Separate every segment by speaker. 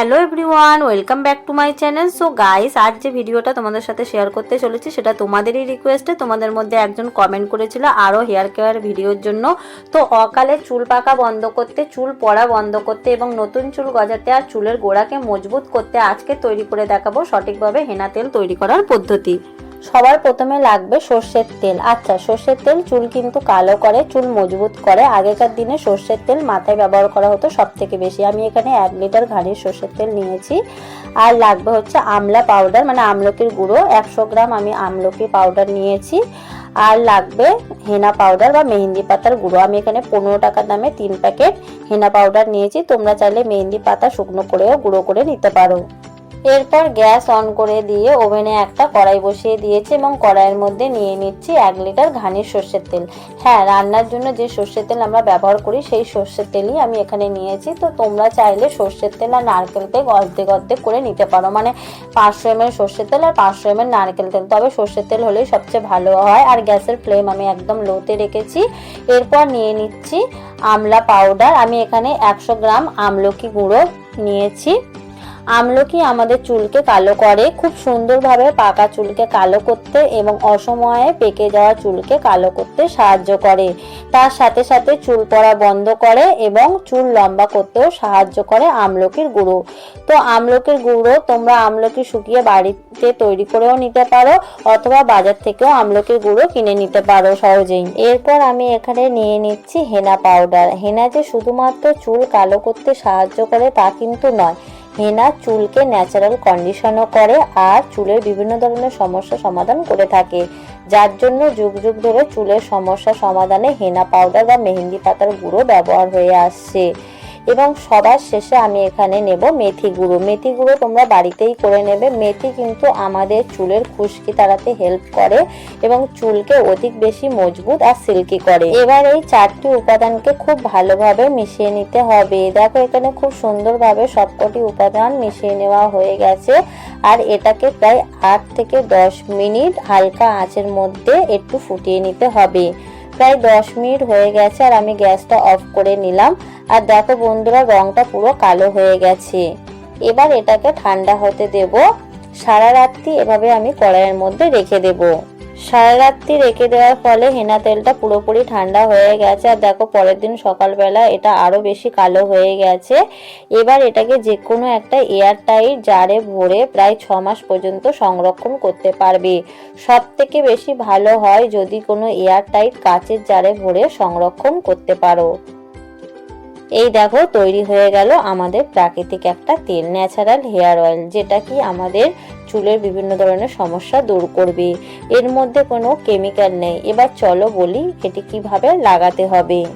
Speaker 1: Hello everyone, welcome back to my channel. So guys, আজ যে ভিডিওটা তোমাদের সাথে শেয়ার করতে চলেছি, সেটা তোমাদেরই রিকোয়েস্টে। তোমাদের মধ্যে একজন কমেন্ট করেছিল আরও হেয়ার কেয়ার ভিডিওর জন্য। তো অকালে চুল পাকা বন্ধ করতে, চুল পড়া বন্ধ করতে এবং নতুন চুল গজাতে আর চুলের গোড়াকে মজবুত করতে আজকে তৈরি করে দেখাবো সঠিকভাবে হেনা তেল তৈরি করার পদ্ধতি। সবার প্রথমে লাগবে সর্ষের তেল। আচ্ছা সর্ষের তেল চুল কিন্তু কালো করে, চুল মজবুত করে। আগেকার দিনে সর্ষের তেল মাথায় ব্যবহার করা হতো সব থেকে বেশি। আমি এখানে এক লিটার ঘানির সর্ষের তেল নিয়েছি। আর লাগবে হচ্ছে আমলা পাউডার মানে আমলকির গুঁড়ো। একশো গ্রাম আমি আমলকি পাউডার নিয়েছি। আর লাগবে হেনা পাউডার বা মেহেন্দি পাতার গুঁড়ো। আমি এখানে পনেরো টাকার দামে তিন প্যাকেট হেনা পাউডার নিয়েছি। তোমরা চাইলে মেহেন্দি পাতা শুকনো করেও গুঁড়ো করে নিতে পারো। এরপর গ্যাস অন করে দিয়ে ওভেনে একটা কড়াই বসিয়ে দিয়েছি এবং কড়াইয়ের মধ্যে নিয়ে নিচ্ছি এক লিটার ঘানির সর্ষের তেল। হ্যাঁ রান্নার জন্য যে সর্ষের তেল আমরা ব্যবহার করি, সেই সর্ষের তেলই আমি এখানে নিয়েছি। তো তোমরা চাইলে সর্ষের তেল আর নারকেল তেল অর্ধেক অর্ধেক করে নিতে পারো। মানে পাঁচশো এমএল সর্ষের তেল আর পাঁচশো এমএল নারকেল তেল। তবে সর্ষের তেল হলেই সবচেয়ে ভালো হয়। আর গ্যাসের ফ্লেম আমি একদম লোতে রেখেছি। এরপর নিয়ে নিচ্ছি আমলা পাউডার। আমি এখানে একশো গ্রাম আমলকি গুঁড়ো নিয়েছি। আমলকি আমাদের চুলকে কালো করে, খুব সুন্দরভাবে পাকা চুলকে কালো করতে এবং অসময়ে পেকে যাওয়া চুলকে কালো করতে সাহায্য করে। তার সাথে সাথে চুল পড়া বন্ধ করে এবং চুল লম্বা করতেও সাহায্য করে আমলকির গুঁড়ো। তো আমলকির গুঁড়ো তোমরা আমলকি শুকিয়ে বাড়িতে তৈরি করেও নিতে পারো অথবা বাজার থেকেও আমলকির গুঁড়ো কিনে নিতে পারো সহজেই। এরপর আমি এখানে নিয়ে নিচ্ছি হেনা পাউডার। হেনা যে শুধুমাত্র চুল কালো করতে সাহায্য করে তা কিন্তু নয়। হেনা চুলকে ন্যাচারাল কন্ডিশনও করে আর চুলের বিভিন্ন ধরনের সমস্যা সমাধান করে থাকে। যার জন্য যুগ যুগ ধরে চুলের সমস্যা সমাধানে হেনা পাউডার বা মেহেন্দি পাতার গুঁড়ো ব্যবহার হয়ে আসছে। এবং সবার শেষে আমি এখানে নেব মেথি গুঁড়ো। মেথি গুঁড়ো তোমরা বাড়িতেই করে নেবে। মেথি কিন্তু আমাদের চুলের খুশকি তাড়াতে হেল্প করে এবং চুলকে অধিক বেশি মজবুত আর সিল্কি করে। এবার এই চারটি উপাদানকে খুব ভালোভাবে মিশিয়ে নিতে হবে। দেখো এখানে খুব সুন্দরভাবে সবকটি উপাদান মিশিয়ে নেওয়া হয়ে গেছে। আর এটাকে প্রায় আট থেকে দশ মিনিট হালকা আঁচের মধ্যে একটু ফুটিয়ে নিতে হবে। প্রায় দশ মিনিট হয়ে গেছে আর আমি গ্যাসটা অফ করে নিলাম। আর দেখো বন্ধুরা, রংটা পুরো কালো হয়ে গেছে। এবার এটাকে ঠান্ডা হতে দেব। সারা রাত্রি এভাবে আমি কড়াইয়ের মধ্যে রেখে দেব। সারা রাত্রি রেখে দেওয়ার ফলে হেনা তেলটা পুরোপুরি ঠান্ডা হয়ে গেছে। আর দেখো পরের দিন সকালবেলা এটা আরও বেশি কালো হয়ে গেছে। এবার এটাকে যে কোনো একটা এয়ার টাইট জারে ভরে প্রায় ছ মাস পর্যন্ত সংরক্ষণ করতে পারবে। সব থেকে বেশি ভালো হয় যদি কোনো এয়ার টাইট কাচের জারে ভরে সংরক্ষণ করতে পারো। এই দেখো, তৈরি হয়ে গেল আমাদের প্রাকৃতিক একটা তেল ন্যাচারাল হেয়ার অয়েল যেটা কি আমাদের চুলের বিভিন্ন ধরনের সমস্যা দূর করবে। এর মধ্যে কোনো কেমিক্যাল নেই। এবার চলো বলি এটি কীভাবে লাগাতে হবে।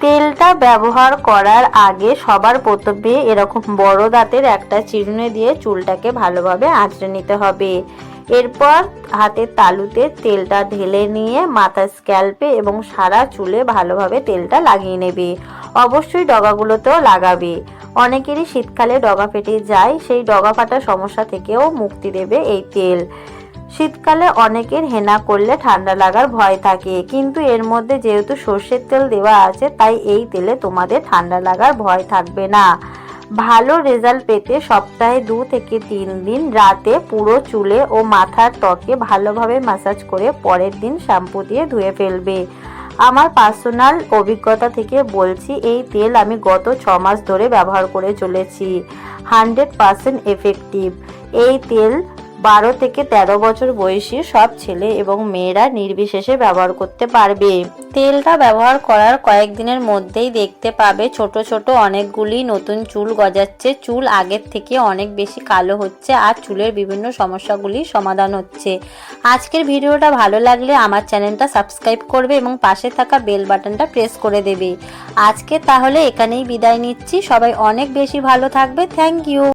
Speaker 1: তেলটা ব্যবহার করার আগে সবার প্রথমে এরকম বড় দাঁতের একটা চিরুনি দিয়ে চুলটাকে ভালোভাবে আঁচড়ে নিতে হবে। এরপর হাতের তালুতে তেলটা ঢেলে নিয়ে মাথার স্ক্যাল্পে এবং সারা চুলে ভালোভাবে তেলটা লাগিয়ে নেবে। অবশ্যই ডগাগুলোতেও লাগাবে। অনেকেরই শীতকালে ডগা ফেটে যায়, সেই ডগা ফাটার সমস্যা থেকেও মুক্তি দেবে এই তেল। শীতকালে অনেকের হেনা করলে ঠান্ডা লাগার ভয় থাকে, কিন্তু এর মধ্যে যেহেতু সর্ষের তেল দেওয়া আছে, তাই এই তেলে তোমাদের ঠান্ডা লাগার ভয় থাকবে না। ভালো রেজাল্ট পেতে সপ্তাহে দু থেকে তিন দিন রাতে পুরো চুলে ও মাথার ত্বকে ভালোভাবে ম্যাসাজ করে পরের দিন শ্যাম্পু দিয়ে ধুয়ে ফেলবে। আমার পার্সোনাল অভিজ্ঞতা থেকে বলছি, এই তেল আমি গত ছ মাস ধরে ব্যবহার করে চলেছি। হান্ড্রেড পারসেন্ট এফেক্টিভ এই তেল বারো থেকে তেরো বছর বয়সী সব ছেলে এবং মেয়েরা নির্বিশেষে ব্যবহার করতে পারবে। তেলটা ব্যবহার করার কয়েকদিনের মধ্যেই দেখতে পাবে ছোট ছোট অনেকগুলি নতুন চুল গজাচ্ছে। চুল আগের থেকে অনেক বেশি কালো হচ্ছে আর চুলের বিভিন্ন সমস্যাগুলি সমাধান হচ্ছে। আজকের ভিডিওটা ভালো লাগলে আমার চ্যানেলটা সাবস্ক্রাইব করবে এবং পাশে থাকা বেল বাটনটা প্রেস করে দেবে। আজকে তাহলে এখানেই বিদায় নিচ্ছি। সবাই অনেক বেশি ভালো থাকবে। Thank you.